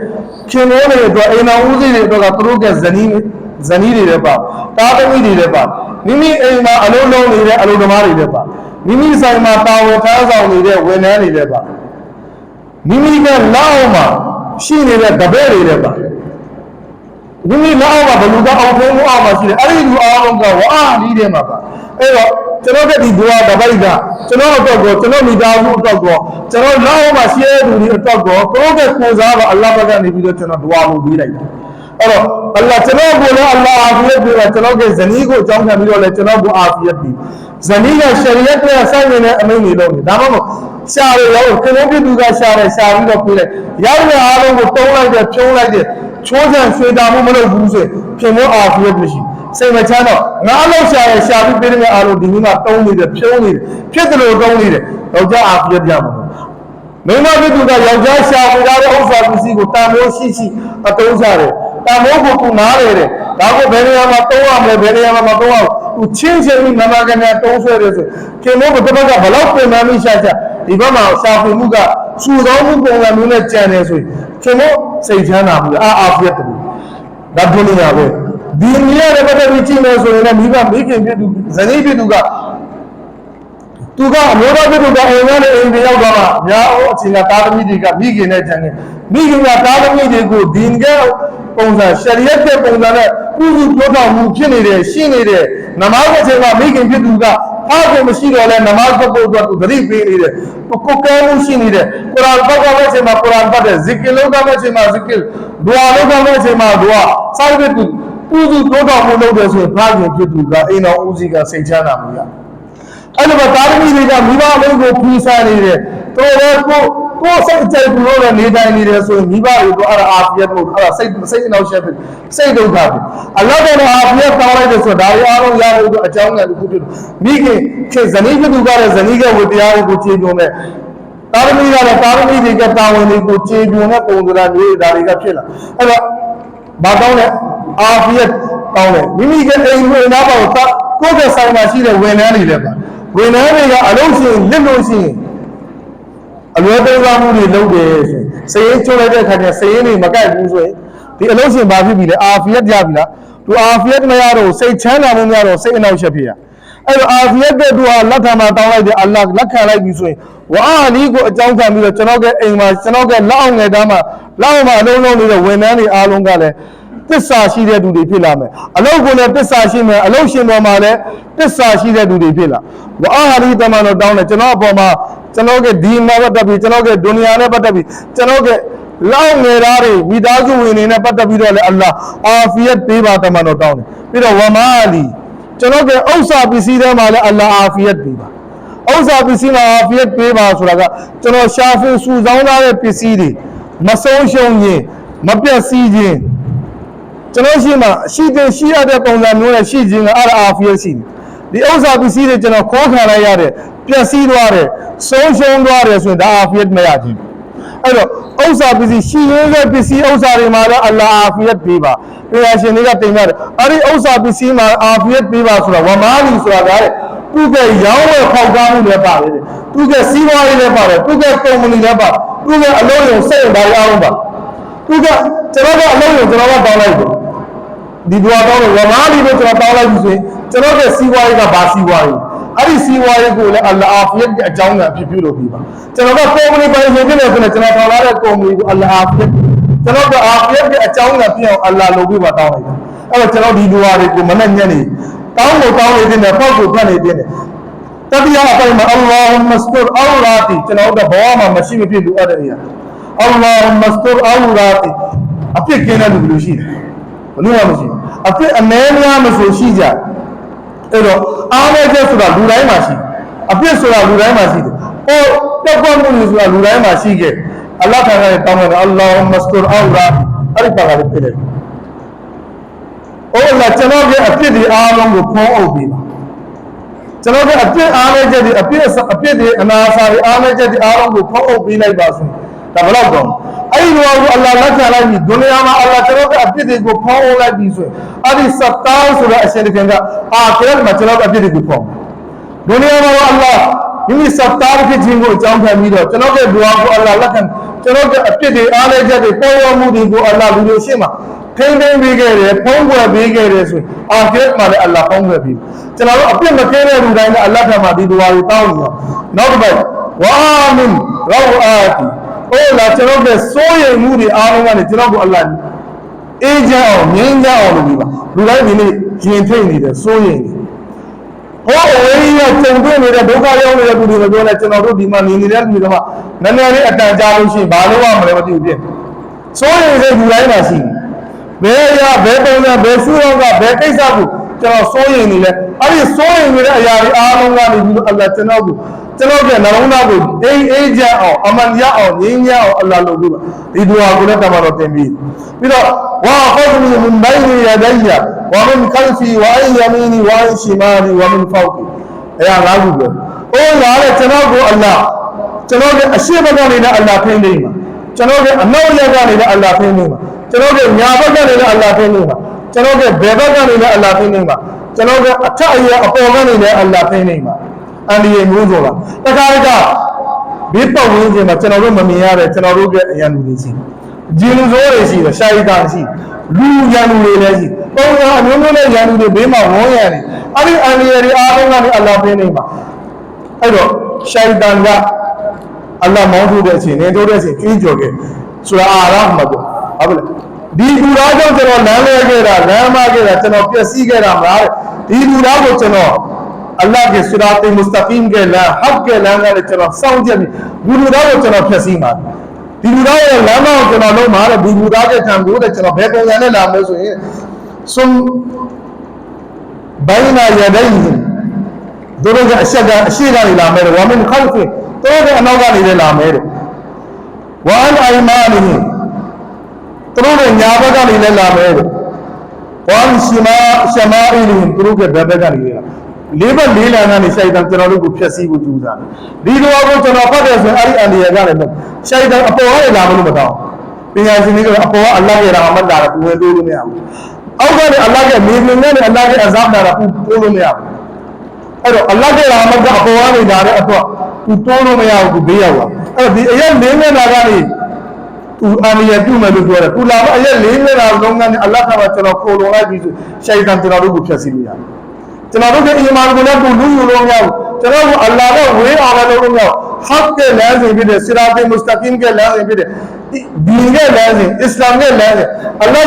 ခင်လို့တွေအတွက်အိမ်တော်ဦးစီးတွေအတွက်ကသူတို့ကဇနီးဇနီးတွေလည်းပါတားသမီးတွေလည်းပါမိမိအိမ်မှာအလုံးလုံးနေတဲ့အလုပ်သမားတွေလည်းပါမိမိဆိုင်မှာတာဝန်ထမ်းဆောင်နေတဲ့ဝန်ထမ်းတွေလည်းပါမိမိကလောက်မှာ ရှိနေတဲ့တပည့်တွေလည်းပါမိမိလောက်မှာဘလူကအောင်ထုံးမှုအောင်မှာရှိတယ်အဲ့ဒီလူအားလုံးကဝါလီးတယ်မှာပါအဲ့တော့ကျွန်တော်ကဒီဒွါတပိုက်ကကျွန်တော်အတွက်ကိုကျွန်တော်မိသားစုအတွက်ကိုကျွန်တော်လောက်မှာရှိတဲ့လူတွေအတွက်ကိုကိုယ့်ရဲ့ကိုယ်စားကအလ္လာဟ်ဘက်ကနေပြီးတော့ကျွန်တော်ဒွါလုပ်ပေးလိုက်တယ်အဲ့တော့အလ္လာဟ်ကျွန်တော်ကိုလည်းအလ္လာဟ်အာဖီယတ်ပေးတာကျွန်တော်ကဇနီးကိုအကြောင်းခံပြီးတော့လည်းကျွန်တော်ကိုအာဖီယတ်ပေးဇနီးကရှရီယတ်နဲ့ဆိုင်နေတဲ့အမိန့်တွေလုပ်နေဒါမှမဟုတ် ရှာရရောခင်ဗျားပြည်သူကရှာတယ်ရှာပြီးတော့ပေးလိုက်ရောက်တဲ့အားလုံးကိုတုံးလိုက်တယ်ဖြုံးလိုက်တယ်ချိုးချံရွှေတာမှုမလုပ်ဘူးဆိုရင်ပြင်မို့အာဖီယတ်မရှိစိတ်မချမ်းတော့ငါအလုပ်ရှာရရှာပြီးပေးတဲ့အားလုံးဒီနေ့မှတုံးနေတယ်ဖြုံးနေတယ်ဖြစ်တယ်လို့တုံးနေတယ်တော့ကြအာဖီယတ်ပြမှာမိမပြည်သူကယောက်ျားရှာဖွေထားတဲ့ဥစ္စာပစ္စည်းကိုတန်ဖိုးရှိရှိအသုံးချတယ်တန်ဖိုးကိုသူနားတယ်တဲ့ဒါကိုဘယ်နေရာမှာသုံးရမလဲဘယ်နေရာမှာမသုံးရဘူး သူချင်းချင်းပြီးမမကနေတုံးဆွဲတယ်ဆိုခင်ဗျဘယ်တော့ကဘလောက်ပြင်မှန်းမိရှာချဒီဘက်မှာရှာဖွေမှုကစူသောမှုပုံစံမျိုးနဲ့ကြံတယ်ဆိုရင်ခင်ဗျစိတ်ချမ်းသာမှုအာအာဖီယတ်တူဒါဒုနီယာပဲဒီနေရာနဲ့ပတ်သက်ပြီးကြည့်မယ်ဆိုရင်လည်းမိဘမိခင်ဖြစ်သူဇနီးဖြစ်သူက သူကအမျိုးသားပြည်သူကအိမ်ကနေအိမ်ပြန်ရောက်သွားတာများအောင်အချိန်ကသားသမီးတွေကမိခင်နဲ့ကြံတယ်မိခင်ကသားသမီးတွေကိုဒီငယ်ပုံစံရှရီယတ်တဲ့ပုံစံနဲ့ပြုစုပြောထောင်မှုဖြစ်နေတယ်ရှိနေတယ်နမတ်အချိန်ကမိခင်ဖြစ်သူကအားကိုမရှိတော့လဲနမတ်ဘုတ်အတွက်သူသတိပေးနေတယ်ကိုကဲမှုရှိနေတယ်ကုရ်အာန်ပတ်တဲ့အချိန်မှာကုရ်အာန်ပတ်တယ်ဇီက်လုပ်တဲ့အချိန်မှာဇီက်ဒွါလုပ်တဲ့အချိန်မှာဒွါစာရစ်ပြုစုပြောထောင်မှုလုပ်တယ်ဆိုရင်ဖခင်ဖြစ်သူကအိမ်တော်ဦးစီးကစိတ်ချမ်းသာမှုရ အဲ့လိုပဲတာသမီတွေကမိဘအလုံးကိုဖီးဆန်းနေတယ်တော်တော်ကိုကိုစိတ်အကြိုက်ဘူးလို့လည်းနေတိုင်းနေတယ်ဆိုရင်မိဘတွေကိုအဲ့ဒါအာဖီယတ်ကိုအဲ့ဒါစိတ်စိတ်အနောက်ရှက်ဖြစ်စိတ်ဒုက္ခဖြစ်အလ္လာဟ်ကလည်းအာဖီယတ်တောင်းလိုက်တယ်ဆိုတော့ဒါရီအားလုံးရဖို့အတွက်အကြောင်းငယ်တစ်ခုဖြစ်မိခင်ခေဇနီးဖြစ်သူကလည်းဇနီးကဝတ္တရားကိုခြေပြုံးမဲ့တာသမီကလည်းတာသမီတွေကတာဝန်တွေကိုခြေပြုံးတဲ့ပုံစံမျိုးဒါတွေကဖြစ်လာအဲ့တော့ဘာတောင်းလဲအာဖီယတ်တောင်းတယ်မိမိကအိမ်ဝင်သားပေါ့ကိုယ့်ရဲ့ဆိုင်မှာရှိတဲ့ဝန်ထမ်းတွေလည်းပါ ဝန်ထမ်းတွေကအလုပ်ရှင်လစ်လို့ရှိရင်အလွယ်သုံးစားမှုတွေလုပ်တယ်ဆိုရင်စည်ရင်ချိုးလိုက်တဲ့အခါကျစည်ရင်တွေမကိုက်ဘူးဆိုရင်ဒီအလုပ်ရှင်ဘာဖြစ်ပြီလဲအာဖီယတ်ကြပြီလားသူအာဖီယတ်မရတော့စိတ်ချမ်းသာမှုမရတော့စိတ်အနှောက်အယှက်ဖြစ်ရအဲ့တော့အာဖီယတ်တဲ့သူဟာလက်ခံမှာတောင်းလိုက်တယ်အလ္လာဟ်လက်ခံလိုက်ပြီဆိုရင်ဝါအာလီကိုအကြောင်းခံပြီးတော့ကျွန်တော်ကအိမ်မှာကျွန်တော်ကလက်အောင်ငယ်သားမှာလက်အောင်မှာအလုံးလုံးနေတဲ့ဝန်ထမ်းတွေအားလုံးကလည်း တစ္ဆာရှိတဲ့သူတွေဖြစ်လာမယ်အလုတ်ကိုလည်းတစ္ဆာရှိမယ်အလုတ်ရှင်တော်မှာလည်းတစ္ဆာရှိတဲ့သူတွေဖြစ်လာဝအာဟာရီတမန်တော်တောင်းတယ်ကျွန်တော်အပေါ်မှာကျွန်တော်ကဒီမှာပတ်သက်ပြီးကျွန်တော်ကဒုနီယာနဲ့ပတ်သက်ပြီးကျွန်တော်ကလောက်ငယ်သားတွေမိသားစုဝင်တွေနဲ့ပတ်သက်ပြီးတော့လည်းအလ္လာဟ်အာဖီယတ်ပေးပါတမန်တော်တောင်းတယ်ပြီးတော့ဝမာလီကျွန်တော်ကဥစ္စာပစ္စည်းတွေမှာလည်းအလ္လာဟ်အာဖီယတ်ပေးပါဥစ္စာပစ္စည်းမှာအာဖီယတ်ပေးပါဆိုတာကကျွန်တော်ရှာဖွေစုဆောင်းထားတဲ့ပစ္စည်းတွေမဆုံးရှုံးခြင်းမပြတ်စည်းခြင်း ကျွန်တော်ရှိမှရှိတဲ့ရှိရတဲ့ပုံစံမျိုးနဲ့ရှိခြင်းကအဲ့ဒါအာဖီယတ်ရှိတယ်ဒီဥစ္စာပစ္စည်းတွေကျွန်တော်ခေါ်ခံလိုက်ရတယ်ပျက်စီးသွားတယ်ဆုံးရှုံးသွားတယ်ဆိုရင်ဒါအာဖီယတ်မရခြင်းအဲ့တော့ဥစ္စာပစ္စည်းရှိရင်းတဲ့ပစ္စည်းဥစ္စာတွေမှာလည်းအလ္လာဟ်အာဖီယတ်ပေးပါတရားရှင်တွေကတင်ရတယ်အဲ့ဒီဥစ္စာပစ္စည်းမှာအာဖီယတ်ပေးပါဆိုတာဝမာလီဆိုတာကတဲ့သူကရောင်းဝယ်ဖောက်ကားမှုလည်းပါတယ်တဲ့သူကစီးပွားရေးလည်းပါတယ်သူကကုမ္ပဏီလည်းပါသူကအလုံးစုံစိတ်ဓာတ်ရအောင်ပါသူကကျွန်တော်ကအလုံးစုံကျွန်တော်ကတောင်းလိုက်တယ် ဒီဘွားတောင်းလို့ဝမာလီကိုကျွန်တော်တောင်းလိုက်ပြီဆိုရင်ကျွန်တော်ရဲ့စီးပွားရေးကဘာစီးပွားရေးအဲ့ဒီစီးပွားရေးကိုလည်းအလ္လာဟ်အာဖီယတ်ရဲ့အကြောင်းကအဖြစ်ပြုလို့ပြီးပါကျွန်တော်ကကုမ္ပဏီပိုင်ရှင်ဖြစ်နေဆိုရင်ကျွန်တော်ထောင်လာတဲ့ကုမ္ပဏီကိုအလ္လာဟ်အာဖီယတ်ကျွန်တော်ကအာဖီယတ်ရဲ့အကြောင်းကဖြစ်အောင်အလ္လာဟ်လုပ်ပြီးပါတောင်းလိုက်တာအဲ့တော့ကျွန်တော်ဒီလူဟာတွေကိုမနဲ့ညက်နေတောင်းလို့တောင်းနေတဲ့ပေါက်ကိုဖတ်နေတဲ့တတိယအပိုင်းမှာအလ္လာဟ်မစတူအောလာတီကျွန်တော်တို့ဘဝမှာမရှိမဖြစ်လူအပ်တဲ့နေရာအလ္လာဟ်မစတူအောလာတီအဖြစ်ကင်းတဲ့လူလူရှိတယ်ဘယ်လိုမှမရှိဘူး အဖြစ်အမဲများမဆိုရှိကြအဲ့တော့အားနည်းချက်ဆိုတာလူတိုင်းမှာရှိအဖြစ်ဆိုတာလူတိုင်းမှာရှိတယ်ဟိုတက်ကွက်မှုတွေဆိုတာလူတိုင်းမှာရှိခဲ့အလ္လာဟ်ထာလာရဲ့တောင်းတယ်အလ္လာဟ်မစတူအောလာတီအဲ့ဒီပါကလေးပြည့်တယ်အိုးလာကျွန်တော်ရဲ့အဖြစ်ဒီအားလုံးကိုဖုံးအုပ်ပြီးပါကျွန်တော်ကအပြစ်အားလည်းချက်ဒီအပြစ်အပြစ်တွေအနာစာတွေအားလည်းချက်ဒီအားလုံးကိုဖုံးအုပ်ပြီးလိုက်ပါဆိုဒါဘယ်တော့တော့အဲ့ဒီတော့အလ္လာဟ်လက်ခံလိုက်ပြီဒုနီယာမှာအလ္လာဟ်ကျွန်တော်ကအပြစ်တွေကိုဖုံးအုပ်လိုက်ပြီဆိုရင် အဲ့ဒီစတ်တာဆိုတဲ့အရှင်တခင်ကအာခရတ်မှာကျွန်တော်ကအပြစ်တွေကိုဖုံးဒုနီယာမှာအလ္လာဟ်မိမိစတ်တာဖြစ်ခြင်းကိုအကြောင်းခံပြီးတော့ကျွန်တော်ရဲ့ဒွါကိုအလ္လာဟ်လက်ခံကျွန်တော်ကအပြစ်တွေအားလည်းချက်တွေပေါ်ရမှုတွေကိုအလ္လာဟ်လူတွေရှင်းမှာထိမ့်သိမ်းပေးခဲ့တယ်ဖုံးကွယ်ပေးခဲ့တယ်ဆိုရင်အာခရတ်မှာလည်းအလ္လာဟ်ဖုံးကွယ်ပြီးကျွန်တော်တို့အပြစ်မကင်းတဲ့လူတိုင်းကအလ္လာဟ်ထံမှာဒီဒွါတွေတောင်းနေတော့နောက်တစ်ပတ်ဝါမင်ရောအာတီအိုးလာကျွန်တော်ရဲ့စိုးရိမ်မှုတွေအားလုံးကနေကျွန်တော်ကိုအလ္လာဟ် အေးချမ်းအောင်ငြိမ်းချမ်းအောင်လုပ်ပြီးပါလူတိုင်းဒီနေ့ရင်ထိတ်နေတယ်စိုးရိမ်နေဟောအဝေးကြီးကကြုံတွေ့နေတဲ့ဒုက္ခရောက်နေတဲ့သူတွေပြောလဲကျွန်တော်တို့ဒီမှာနေနေတဲ့လူတွေကနည်းနည်းလေးအတန်ကြာလို့ရှိရင်ဘာလို့မှမလဲမသိဘူးဖြစ်စိုးရိမ်တဲ့လူတိုင်းမှာရှိတယ်ဘယ်အရာဘယ်ပုံစံဘယ်ဆူရောကဘယ်ကိစ္စကိုကျွန်တော်စိုးရိမ်နေလဲအဲ့ဒီစိုးရိမ်နေတဲ့အရာတွေအားလုံးကနေပြီးတော့အလ္လာဟ်ကျွန်တော်ကို ကျွန်တော်ရဲ့နှလုံးသားကိုအေးအေးချမ်းအောင်အမှန်ရအောင်ငြိမ်းချမ်းအောင်အလ္လာဟ်လုပ်ပြီးပါဒီဒူအာကိုလည်းတမန်တော်တင်ပြီးပြီးတော့ဝါဖဒလီမန်ဘိုင်နီယဒိယဝါမင်ခလ်ဖီဝါအင်ယမီနီဝါအင်ရှီမာလီဝါမင်ဖောက်ကီအဲအလားကူပြောအိုးလာတဲ့ကျွန်တော်ကိုအလ္လာဟ်ကျွန်တော်ရဲ့အရှိဘက်ကနေလည်းအလ္လာဟ်ဖိနေမှာကျွန်တော်ရဲ့အနောက်ရက်ကနေလည်းအလ္လာဟ်ဖိနေမှာကျွန်တော်ရဲ့ညာဘက်ကနေလည်းအလ္လာဟ်ဖိနေမှာကျွန်တော်ရဲ့ဘယ်ဘက်ကနေလည်းအလ္လာဟ်ဖိနေမှာကျွန်တော်ရဲ့အထက်အရာအပေါ်ကနေလည်းအလ္လာဟ်ဖိနေမှာ အန္တရာယ်မျိုးစုံလားတခါတခါဘေးပတ်ဝန်းကျင်မှာကျွန်တော်တို့မမြင်ရတဲ့ကျွန်တော်တို့ရဲ့အရန်လူတွေရှိဂျင်းလူစိုးတွေရှိတယ်ရှာရီတာရှိလူရန်လူတွေလည်းရှိပုံစံအမျိုးမျိုးနဲ့ရန်လူတွေဘေးမှာဝန်းရံနေအဲ့ဒီအန္တရာယ်တွေအားလုံးကနေအလ္လာဟ်ဖိနေမှာအဲ့တော့ရှာရီတာကအလ္လာဟ်မောင်းထုတ်တဲ့အချိန်နေထုတ်တဲ့အချိန်ကြွေးကြော်ခဲ့ဆိုတာအာရမတ်ဟုတ်ပါလားဒီလူသားကြောင့်ကျွန်တော်လမ်းလဲခဲ့တာလမ်းမခဲ့တာကျွန်တော်ပျက်စီးခဲ့တာမလားဒီလူသားကိုကျွန်တော် အလ္လာဟ်ရဲ့ဆရာတ်မုစတကီမ်ကလမ်းဟပ်ကလမ်းကလည်းကျွန်တော်စောင့်ကြည့်ဒီလူသားကိုကျွန်တော်ဖျက်ဆီးမှာဒီလူသားရဲ့လမ်းမကိုကျွန်တော်လုံးမှာတဲ့ဒီလူသား ရဲ့ထံကိုတဲ့ကျွန်တော်ဘယ်ပုံစံနဲ့လာမလဲဆိုရင်ဆွန်ဘိုင်နာယဒိုင်တို့ကအရှက်ကအရှိကနေလာမယ်ဝါမင်ခလ်ဖီတို့ကအနောက်ကနေလည်းလာမယ်တဲ့ဝါအန်အိုင်မာနီသူတို့ရဲ့ညာဘက်ကနေလည်းလာမယ်တဲ့ဝါရှိမာရှမာအီလီသူတို့ရဲ့ဘက်ဘက်ကနေလည်းလာလေးဘက်လေးလံကနေရှိုက်တန်ကျွန်တော်တို့ကိုဖျက်ဆီးဖို့ကြိုးစားတယ်ဒီလိုအကိုကျွန်တော်ဖတ်တယ်ဆိုရင်အဲ့ဒီအန်ဒီယာကလည်းရှိုက်တန်အပေါ်ကနေလာမလို့မတော့ပညာရှင်တွေကအပေါ်ကအလ္လာဟ်ရဲ့ရာမတ်လာတာကိုဝင်တိုးလို့မရဘူးအောက်ကနေအလ္လာဟ်ရဲ့မြေပြင်နဲ့အလ္လာဟ်ရဲ့အဇပ်လာတာကိုတိုးလို့မရဘူးအဲ့တော့အလ္လာဟ်ရဲ့ရာမတ်ကအပေါ်ကနေလာတဲ့အတွက်သူတိုးလို့မရဘူးသူဘေးရောက်လာအဲ့တော့ဒီအရက်လေးမျက်နှာကနေသူအာနီယာပြုမယ်လို့ပြောတယ်သူလာတော့အရက်လေးမျက်နှာလုံးကနေအလ္လာဟ်ကကျွန်တော်ခိုးလုံလိုက်ပြီးဆိုရှိုက်တန်ကျွန်တော်တို့ကိုဖျက်ဆီးလို့ရတယ် ကျွန်တော်တို့ရဲ့အီမာန်ကိုလည်းသူလူယူလို့မရဘူးကျွန်တော်တို့အလ္လာဟ်ကဝေးအောင်လည်းလုပ်လို့မရဘူးဟတ်ကလမ်းစဉ်ဖြစ်တဲ့ဆီရာတေမုစတကင်ကလမ်းစဉ်ဖြစ်တဲ့ဒီငယ်လမ်းစဉ်အစ္စလာမ်ရဲ့လမ်းစဉ်အလ္လာ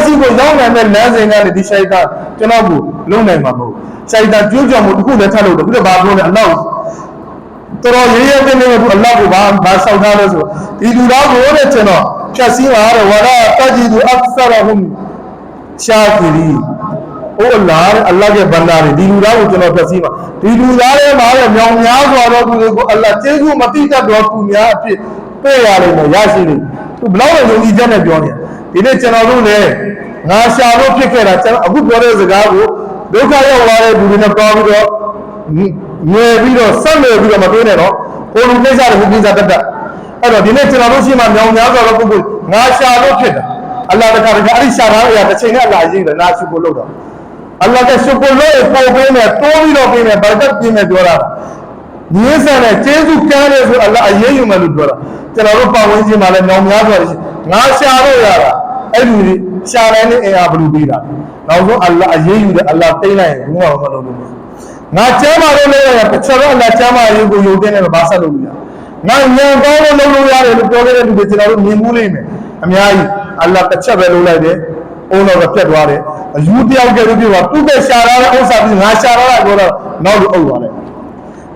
ဟ်ရှိကိုရောက်နိုင်တဲ့လမ်းစဉ်ကနေဒီရှိုက်တာကျွန်တော်ကိုလုံနိုင်မှာမဟုတ်ရှိုက်တာကြိုးကြောင်မှုတစ်ခုလည်းထပ်လို့တယ်ခုလည်းဘာပြောလဲအလ္လာဟ်တော်တော်ရေးရတဲ့နေကအလ္လာဟ်ကိုဘာဘာဆောက်ထားလဲဆိုဒီလူသားကိုတဲ့ကျွန်တော်ဖြတ်စည်းပါတဲ့ဝါရတဂျီဒူအက္ဆရဟွမ်ရှာကီရီအိုးအလ္လာဟ်အလ္လာဟ်ရဲ့ဘန္တာတွေဒီလူသားကိုကျွန်တော်ဖြတ်စည်းပါဒီလူသားရဲ့မှာတဲ့မြောင်များစွာသောသူတွေကိုအလ္လာဟ်ကျေးဇူးမတိတတ်တော်သူများအဖြစ်တွေ့ရလိမ့်မယ်ရရှိလိမ့်မယ်သူဘလောက်လည်းယုံကြည်ချက်နဲ့ပြောနေဒီနေ့ကျွန်တော်တို့လည်းငါရှာလို့ဖြစ်ခဲ့တာကျွန်တော်အခုပြောတဲ့စကားကိုဒုက္ခရောက်လာတဲ့သူတွေနဲ့ပြောပြီးတော့ငယ်ပြီးတော့ဆက်လွယ်ပြီးတော့မတွေးနဲ့တော့ဟိုလူကိစ္စတွေဟိုကိစ္စတက်တက်အဲ့တော့ဒီနေ့ကျွန်တော်တို့ရှိမှမြောင်များစွာသောပုဂ္ဂိုလ်ငါရှာလို့ဖြစ်တာအလ္လာဟ်တခါတခါအဲ့ဒီရှာတာအရာတစ်ချိန်နဲ့အလ္လာဟ်ရေးတယ်နာရှုကိုလို့တော့ အလ္လာဟ်ကရှုကိုလို့ပို့ပေးမယ်တိုးပြီးတော့ပေးမယ်ဘာသက်ပေးမယ်ပြောတာမြင်းဆန်တဲ့ကျေးဇူးကမ်းတယ်ဆိုအလ္လာဟ်အရေးယူမယ်လို့ပြောတာကျွန်တော်တို့ပတ်ဝန်းကျင်မှာလည်းမြောင်များစွာရှိငါရှာလို့ရတာအဲ့ဒီရှာတိုင်းနဲ့အင်အားဘယ်လိုပေးတာနောက်ဆုံးအလ္လာဟ်အရေးယူတယ်အလ္လာဟ်တိတ်လိုက်ရင်ဘုရားမလုပ်လို့ငါကျမ်းမာလို့လည်းရပချက်တော့အလ္လာဟ်ကျမ်းမာရေးကိုယုံတဲ့နဲ့ဘာဆက်လို့ရငါညံကောင်းလို့လုပ်လို့ရတယ်လို့ပြောခဲ့တဲ့လူတွေကျွန်တော်တို့မြင်မှုလိမ့်မယ်အများကြီးအလ္လာဟ်တစ်ချက်ပဲလုပ်လိုက်တယ် အုံးတော့ပြတ်သွားတယ်အလူတယောက်ကလည်းပြောပါသူ့ပဲရှာထားတဲ့ဥစ္စာပြီးငါရှာထားတာကိုတော့နောက်လူအုပ်သွားတယ်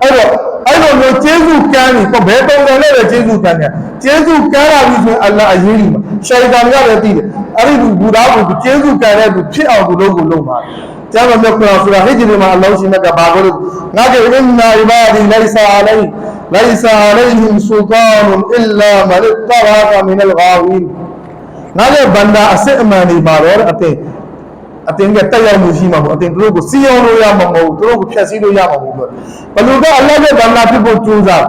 အဲ့တော့အဲ့လိုမျိုးကျေးဇူးကမ်းပြီဘယ်ပုံစံနဲ့ပဲကျေးဇူးကမ်းတယ်ကျေးဇူးကမ်းလာပြီဆိုရင်အလ္လာဟ်အရေးကြီးမှာရှိုင်တန်ကလည်းသိတယ်အဲ့ဒီလူဘူသားကိုကျေးဇူးကမ်းတဲ့လူဖြစ်အောင်သူလုပ်ကိုလုပ်ပါတယ်ကျမ်းမြတ်ကုရ်အာန်ဆိုတာဟိဂျရီမှာအလောင်းရှင်ကဘာလို့ငါကအင်နာအီဘာဒီလိုင်ဆာအလိုင်လိုင်ဆာအလိုင်ဟီမ်ဆူတာန်အီလာမလစ်တာရာမင်အလ်ဂါဝီန် ရဲ့ဗန္ဒာအစစ်အမှန်တွေပါတော့အတင်အတင်ကတက်ရောက်မှုရှိမှာပေါ့အတင်တို့ကိုစီအောင်လို့ရမှာမဟုတ်တို့ကိုဖျက်ဆီးလို့ရမှာမဟုတ်ဘယ်လိုကအလ္လာဟ်ရဲ့ဗန္ဒာဖြစ်ဖို့ကြိုးစား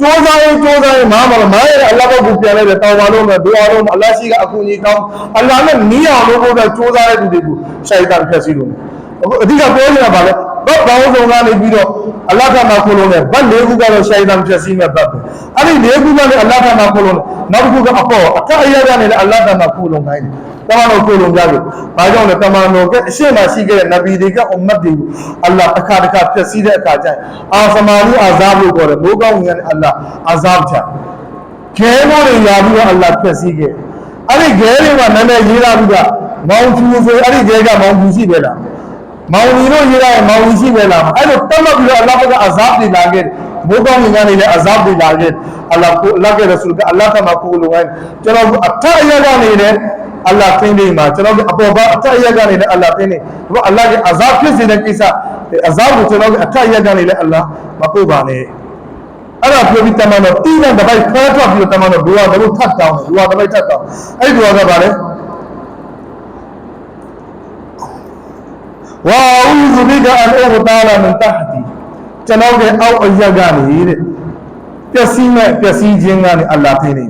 ကြိုးစားရင်ကြိုးစားရင်မာမလားမာရဲ့အလ္လာဟ်ကိုပြန်လိုက်တယ်တောင်းပါလို့မယ်ဒူအာလို့အလ္လာဟ်ရှိကအကူအညီတောင်းအလ္လာဟ်နဲ့နီးအောင်လို့ဖို့ကြိုးစားတဲ့သူတွေကိုရှိုက်တန်ဖျက်ဆီးလို့ အခုအဓိကပြောနေတာပါလေဘတ်ပေါင်းစုံကနေပြီးတော့အလ္လာဟ်ကမှခိုးလို့နဲ့ဘတ်လေးခုကတော့ရှိုက်တန်ဖျက်ဆီးမဲ့ဘတ်ပဲအဲ့ဒီလေးခုကနေအလ္လာဟ်ကမှခိုးလို့နောက်တစ်ခုကအပေါ်အထက်အရာကနေလည်းအလ္လာဟ်ကမှခိုးလို့နိုင်တယ်တမန်တော်ကိုလုံကြလို့ဘာကြောင့်လဲတမန်တော်ကအရှင်းမှရှိခဲ့တဲ့နဗီတွေကအွမ်မတ်တွေကိုအလ္လာဟ်တစ်ခါတစ်ခါဖျက်ဆီးတဲ့အခါကျရင်အာဖမာနီအာဇာဘလို့ခေါ်တယ်မိုးကောင်းဝင်တဲ့အလ္လာဟ်အာဇာဘချခဲမိုးတွေရာပြီးတော့အလ္လာဟ်ဖျက်ဆီးခဲ့အဲ့ဒီခဲတွေကနာမည်ရေးလာပြီးတော့မောင်ချူဆိုအဲ့ဒီခဲကမောင်ချူရှိတယ်လား မောင်ကြီးတို့ရေးရမောင်ကြီးရှိပဲလားအဲ့လိုတတ်မှတ်ပြီးတော့အလ္လာဟ်ဘက်ကအဇာဘတွေလာခဲ့မိုးကောင်းငင်ကနေလည်းအဇာဘတွေလာခဲ့အလ္လာဟ်ကိုအလ္လာဟ်ရဲ့ရဆူလ်ကအလ္လာဟ်ကမှကိုလိုဝိုင်းကျွန်တော်အထက်အရကနေလည်းအလ္လာဟ်သိနေမှာကျွန်တော်အပေါ်ကအထက်အရကနေလည်းအလ္လာဟ်သိနေဒီကအလ္လာဟ်ရဲ့အဇာဘဖြစ်စေတဲ့ကိစ္စအဇာဘကိုကျွန်တော်အထက်အရကနေလည်းအလ္လာဟ်မပို့ပါနဲ့အဲ့ဒါပြောပြီးတမန်တော်တိကျတပိုက်ခွဲထွက်ပြီးတော့တမန်တော်ဒူဝါတို့ထပ်တောင်းဒူဝါတပိုက်ထပ်တောင်းအဲ့ဒီဒူဝါကဘာလဲ ဝါအူဇူဘီကအန်အူတာလာမင်တဟတီကျွန်တော်ရဲ့အောက်အရက်ကနေတဲ့ပျက်စီးမဲ့ပျက်စီးခြင်းကနေအလ္လာဟ်သိနေ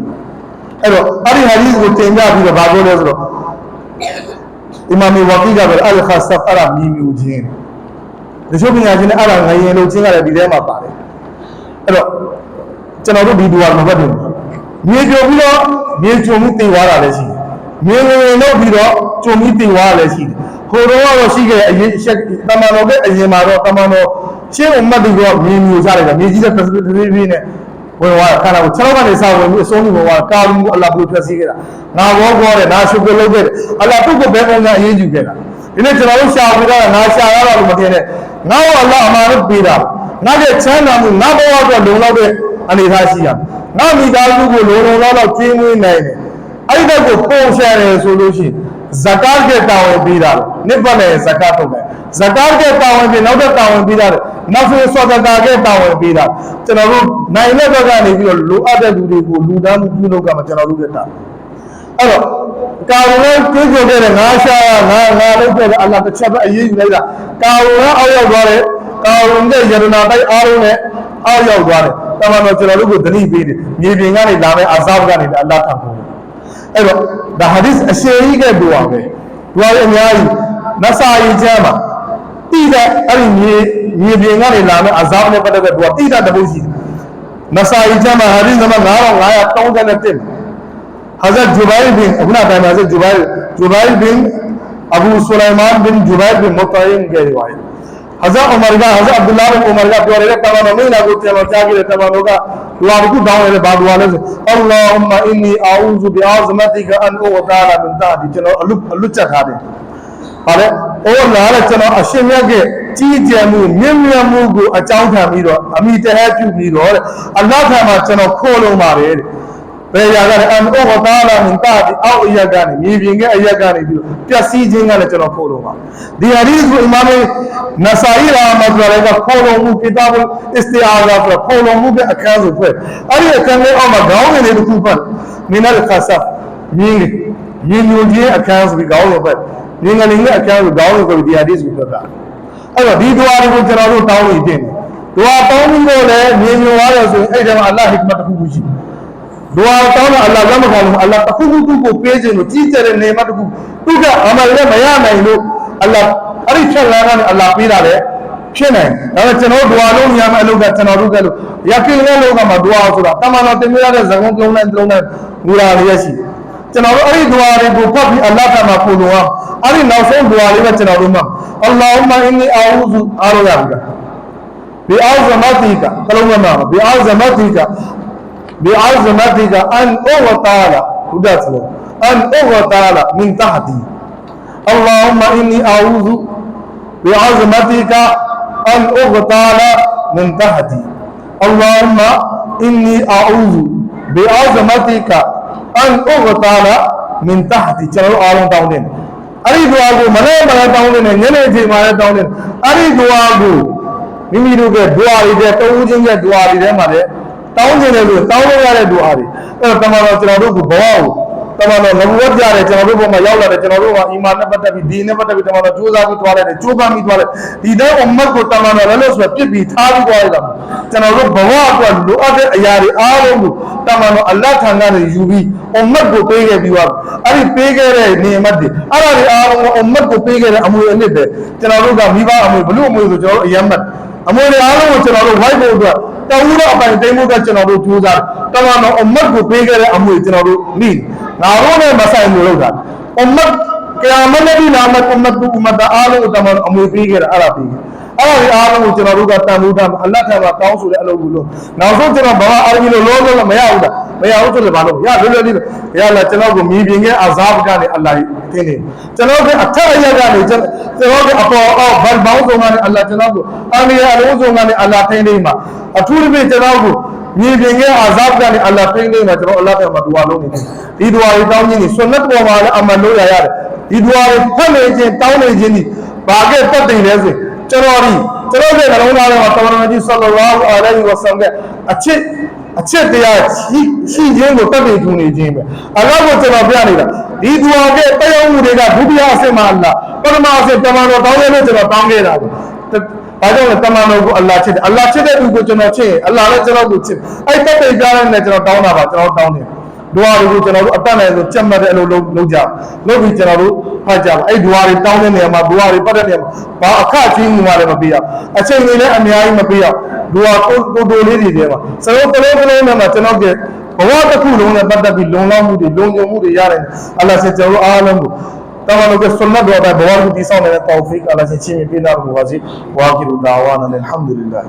အဲ့တော့အဲ့ဒီဟာဒီကိုတင်ပြပြီးတော့ဘာပြောလဲဆိုတော့အီမာမီဝါကီကပဲအလ်ခါဆဖရာမြည်မြူခြင်းဒီချို့ပညာရှင်နဲ့အဲ့ဒါငရင်လို့ချင်းကလည်းဒီထဲမှာပါတယ်အဲ့တော့ကျွန်တော်တို့ဒီဒူဝါမဘတ်တယ်မြေကြုံပြီးတော့မြေကြုံမှုတည်သွားတာလည်းရှိတယ်မြေဝင်လို့ပြီးတော့ကြုံပြီးတည်သွားတာလည်းရှိတယ် ကိုတော်ကတော့ရှိခဲ့တဲ့အရင်ရှက်တမန်တော်ကအရင်မှာတော့တမန်တော်ရှင်းဥမတ်တွေကမြေမြူကြတယ်ကမြေကြီးတဲ့တစ်တစ်တစ်နဲ့ဝင်သွားခါလာကို6ကနေစဝင်ပြီးအဆုံးပြီးဝင်သွားကာလူအလ္လာဟ်ကိုဖျက်ဆီးခဲ့တာငါဘောခေါ်တယ်ငါရှုပ်ကိုလုပ်ခဲ့တယ်အလ္လာဟ်သူ့ကိုဘယ်ပုံကအရေးယူခဲ့တာဒီနေ့ကျွန်တော်တို့ရှာပြီးတော့ငါရှာရတာလို့မထင်နဲ့ငါ့ကိုအလ္လာဟ်အမှန်လို့ပေးတာငါရဲ့ချမ်းသာမှုငါဘဝအတွက်လုံလောက်တဲ့အနေအထားရှိရငါမိသားစုကိုလုံလုံလောက်လောက်ကျွေးမွေးနိုင်တယ်အဲ့ဒီတော့ကိုပုံရှာတယ်ဆိုလို့ရှိရင် ဇကာတ်ကတာဝန်ပေးတာနိဗ္ဗာန်ရဲ့ဇကာတ်ထုတ်တယ်ဇကာတ်ကတာဝန်ပြီးနောက်တဲ့တာဝန်ပေးတာနောက်ဖီဆောဒကာကတာဝန်ပေးတာကျွန်တော်တို့နိုင်တဲ့ဘက်ကနေပြီးတော့လိုအပ်တဲ့လူတွေကိုလူသားမှုပြုလုပ်ကမှကျွန်တော်တို့ကတာအဲ့တော့ကာဝရတွေးကြတဲ့ငါရှာငါငါလုပ်တဲ့အလ္လာဟ်တစ်ချက်ပဲအရေးယူလိုက်တာကာဝရအောက်ရောက်သွားတယ်ကာဝရရဲ့ယရနာတိုက်အားလုံးနဲ့အောက်ရောက်သွားတယ်တမန်တော်ကျွန်တော်တို့ကိုသတိပေးတယ်မြေပြင်ကနေလာမယ့်အာဇာဘကနေအလ္လာဟ်ထံပို့တယ် အဲ့တော့ဒါဟာဒီစ်အရှိကြီးကဒူဝါပဲဒူဝါရဲ့အများကြီးနဆာယီကျမ်းမှာတိတဲ့အဲ့ဒီမြေမြေပြင်ကနေလာမယ့်အဇာဘနဲ့ပတ်သက်တဲ့ဒူဝါတိတဲ့တပုတ်ရှိတယ်နဆာယီကျမ်းမှာဟာဒီစ်နံပါတ်9531 ဟဇာအိုမာကဟဇာအဗ္ဒူလာဘ်အိုမာကပြောတယ်တာမန်တော်မင်းလာကိုပြန်တော်ကြားခဲ့တယ်တာမန်တော်ကဒွာတစ်ခုတောင်းရတယ်ဘာဒွာလဲဆိုအလ္လာဟ်မအင်နီအာဥဇူဘီအာဇမတိကအန်အိုဝတာလာမင်တာဒီကျွန်တော်အလွတ်အလွတ်ချက်ထားတယ်ဟာလေအိုလာလည်းကျွန်တော်အရှင်မြတ်ရဲ့ကြီးကျယ်မှုမြင့်မြတ်မှုကိုအကြောင်းခံပြီးတော့အမိတဟပြုပြီးတော့အလ္လာဟ်ထံမှာကျွန်တော်ခိုးလုံပါတယ်တဲ့ ဘယ်ရာကလည်းအန်အိုဘာလာမင်တာဒီအောက်အရက်ကနေမြေပြင်ကအရက်ကနေပြီးပျက်စီးခြင်းကလည်းကျွန်တော်ဖိုးလို့ပါဒီဟာဒီကိုအီမာမ်နဆာအီရာမတ်ဝရကဖိုးလို့မှုကီတာဘ်အစ္စတီအာဇာဆိုဖိုးလို့မှုကအခန်းစုဖွဲ့အဲ့ဒီအခန်းလေးအောက်မှာခေါင်းငယ်လေးတစ်ခုပတ်မင်းလည်းခါဆပ်မြင်းမြင်းညွန်ခြင်းအခန်းစုပြီးခေါင်းလို့ပတ်မြင်းငယ်လေးအခန်းစုခေါင်းလို့ဆိုပြီးဒီဟာဒီကိုပြောတာအဲ့တော့ဒီဒွါတွေကိုကျွန်တော်တို့တောင်းနေတင်တယ်ဒွါတောင်းပြီးတော့လည်းမြင်မြင်သွားရဆိုရင်အဲ့ဒီမှာအလ္လာဟ်ဟိကမတ်တစ်ခုရှိတယ် ဒွါတောင်းတာအလ္လာဟ်လက်မခံလို့အလ္လာဟ်တစ်ခုခုသူ့ကိုပေးခြင်းလို့ကြီးကျယ်တဲ့နေမတစ်ခုသူကအမှန်လည်းမရနိုင်လို့အလ္လာဟ်အဲ့ဒီဖြတ်လမ်းကနေအလ္လာဟ်ပေးတာလေဖြစ်နိုင်ဒါပေမဲ့ကျွန်တော်တို့ဒွါလုံးညမှာအလုပ်ကကျွန်တော်တို့ကလို့ယကင်နဲ့လောကမှာဒွါဆိုတာတမန်တော်တင်ပြရတဲ့ဇဂုံကုန်းနဲ့တုံးနဲ့ငူရာလေးရရှိကျွန်တော်တို့အဲ့ဒီဒွါတွေကိုဖတ်ပြီးအလ္လာဟ်ကမှာပုံလုံးအောင်အဲ့ဒီနောက်ဆုံးဒွါလေးပဲကျွန်တော်တို့မှာအလ္လာဟ်မအင်းနီအာဥဇူအာရယာဘီအာဇမတိကကလုံးမှာဘီအာဇမတိက بعظمتك أن أغتال وداتنا أن أغتال من تحتي اللهم إني أعوذ بعظمتك أن أغتال من تحتي اللهم إني أعوذ بعظمتك أن أغتال من تحتي ကျွန်တော်တို့အားလုံးတောင်းတယ်အဲ့ဒီဒွါကိုမနေ့မနေ့တောင်းတယ်ညနေအချိန်မှာလည်းတောင်းတယ်အဲ့ဒီဒွါကို မိမိတို့ကဒွါတွေတဲ့တဦးချင်းရဲ့ဒွါတွေထဲမှာလည်း တောင်းကျင်တယ်လို့တောင်းလို့ရတဲ့ဒွါတွေအဲ့တော့တမန်တော်ကျွန်တော်တို့ကဘဝကိုတမန်တော်နဘဝတ်ကြတယ်ကျွန်တော်တို့ဘုံမှာရောက်လာတယ်ကျွန်တော်တို့ကအီမာန်နဲ့ပတ်သက်ပြီးဒီနဲ့ပတ်သက်ပြီးတမန်တော်ကြိုးစားပြီးသွားလိုက်တယ်ကြိုးပမ်းပြီးသွားလိုက်ဒီတဲ့အွမ်မတ်ကိုတမန်တော်လည်းလို့ဆိုပြစ်ပြီးထားပြီးသွားလိုက်တာကျွန်တော်တို့ဘဝအတွက်လိုအပ်တဲ့အရာတွေအားလုံးကိုတမန်တော်အလ္လာဟ်ထံကနေယူပြီးအွမ်မတ်ကိုပေးခဲ့ပြီးသွားအဲ့ဒီပေးခဲ့တဲ့နေမတ်တွေအဲ့ဒါတွေအားလုံးကိုအွမ်မတ်ကိုပေးခဲ့တဲ့အမွေအနှစ်ပဲကျွန်တော်တို့ကမိဘအမွေဘလို့အမွေဆိုကျွန်တော်တို့အယမ်းမတ်အမွေတွေအားလုံးကိုကျွန်တော်တို့ဝိုက်ဖို့အတွက် တဝူတော့အပိုင်တိမ်ဖို့ကကျွန်တော်တို့ကြိုးစားတယ်တမန်တော်အမတ်ကိုပေးခဲ့တဲ့အမွေကျွန်တော်တို့မိငါတို့နဲ့မဆိုင်ဘူးလို့တာအမတ်ကယာမတ်နဗီလာမတ်အမတ်သူအမတ်အားလုံးကိုတမန်တော်အမွေပေးခဲ့တာအဲ့ဒါပေးခဲ့ အဲ့ဒါဒီအားလုံးကိုကျွန်တော်တို့ကတန်ဖိုးထားအလတ်ထံမှာတောင်းဆိုတဲ့အလုပ်ကိုလို့နောက်ဆုံးကျွန်တော်ဘာအာရဘီလိုလုံးလုံးမရဘူးလားမရဘူးဆိုလည်းဘာလို့ရလွယ်လွယ်လေးရလာကျွန်တော်ကိုမြည်ပြင်ခဲ့အာဇာဘကနေအလ္လာဟ်အင်းနေကျွန်တော်ကအထက်အရက်ကနေကျွန်တော်ကအပေါ်အောက်ဘတ်ဘောင်းဆုံးကနေအလ္လာဟ်ကျွန်တော်ကိုအာမီယာအလုံးစုံကနေအလ္လာဟ်ထိန်းနေမှာအထူးသဖြင့်ကျွန်တော်ကိုမြည်ပြင်ခဲ့အာဇာဘကနေအလ္လာဟ်ထိန်းနေမှာကျွန်တော်အလ္လာဟ်ကမှာဒူဝါလုံးနေတယ်ဒီဒူဝါတွေတောင်းခြင်းနေဆွနတ်ပေါ်မှာလည်းအမှန်လို့ရရတယ်ဒီဒူဝါတွေဖတ်နေခြင်းတောင်းနေခြင်းဒီဘာကဲတက်တယ်လဲဆို ကျွန်တော်ဒီကျွန်တော်ရဲ့နှလုံးသားထဲမှာတမန်တော်ကြီးဆလ္လာလာဟူအလိုင်းဝဆမ်ရဲ့အချစ်အချစ်တရားရှိရှိခြင်းကိုတက်တည်ထူနေခြင်းပဲအလ္လာဟ်ကိုကျွန်တော်ပြနေတာဒီဒူအာကတရားမှုတွေကဒုတိယအဆင့်မှာအလ္လာဟ်ပထမအဆင့်တမန်တော်တောင်းရလို့ကျွန်တော်တောင်းခဲ့တာပဲဘာကြောင့်လဲတမန်တော်ကိုအလ္လာဟ်ချစ်တယ်အလ္လာဟ်ချစ်တဲ့သူကိုကျွန်တော်ချစ်ရင်အလ္လာဟ်လည်းကျွန်တော်ကိုချစ်အဲ့တက်တည်ကြတဲ့နဲ့ကျွန်တော်တောင်းတာပါကျွန်တော်တောင်းတယ်ဒွါတွေကိုကျွန်တော်တို့အတတ်နိုင်ဆုံးကြက်မှတ်တဲ့အလုပ်လုပ်လုပ်ကြလုပ်ပြီးကျွန်တော်တို့ ဖတ်ကြပါအဲ့ဒွါတွေတောင်းတဲ့နေရာမှာဒွါတွေပတ်တဲ့နေရာမှာဘာအခချင်းမှုမှလည်းမပေးရအချိန်တွေလည်းအများကြီးမပေးရဒွါကိုကိုတိုလေးတွေထဲမှာစလုံးတစ်လုံးတစ်လုံးထဲမှာကျွန်တော်ကဘဝတစ်ခုလုံးနဲ့ပတ်သက်ပြီးလုံလောက်မှုတွေလုံခြုံမှုတွေရတယ်အလ္လာဟ်ဆက်ကျွန်တော်အားလုံးကိုတမန်တော်ကဆွန်နတ်တော်ပဲဘဝကိုတည်ဆောက်နေတဲ့တောဖီကအလ္လာဟ်ဆက်ချင်းပြနာတော်ပါစေဝါကီရူဒါဝါနာအလ်ဟမ်ဒူလ illah